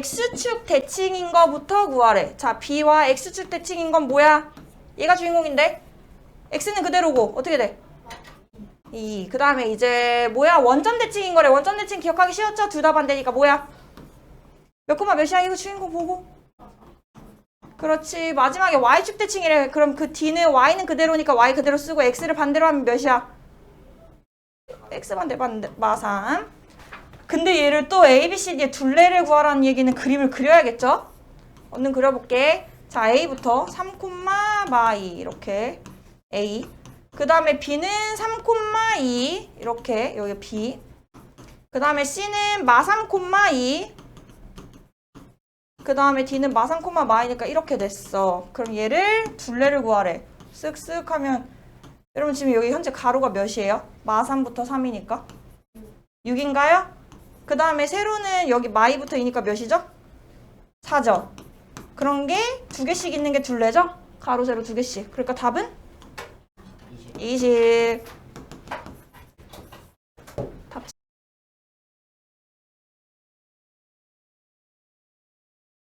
x축 대칭인 거부터 구하래. 자, b와 x축 대칭인 건 뭐야? 얘가 주인공인데? x는 그대로고 어떻게 돼? 2. 그 다음에 이제 뭐야? 원점 대칭인 거래. 원점 대칭 기억하기 쉬웠죠? 둘 다 반대니까 뭐야? 몇 코마 몇이야? 이거 주인공 보고. 그렇지. 마지막에 y축 대칭이래. 그럼 그 d는 y는 그대로니까 y 그대로 쓰고 x를 반대로 하면 몇이야? x 반대 반대 마삼. 근데 얘를 또 a, b, c, d의 둘레를 구하라는 얘기는 그림을 그려야겠죠? 얼른 그려볼게. 자, a부터 3, 마이 이렇게 a. 그 다음에 b는 3, 2 이렇게 여기 b. 그 다음에 c는 마 3, 2. 그 다음에 d는 마 3, 마이니까 이렇게 됐어. 그럼 얘를 둘레를 구하래. 쓱쓱 하면 여러분 지금 여기 현재 가로가 몇이에요? 마 3부터 3이니까 6인가요? 그 다음에 세로는 여기 마이부터 2니까 몇이죠? 4죠. 그런 게 두 개씩 있는 게 둘레죠? 가로 세로 두 개씩. 그러니까 답은 20.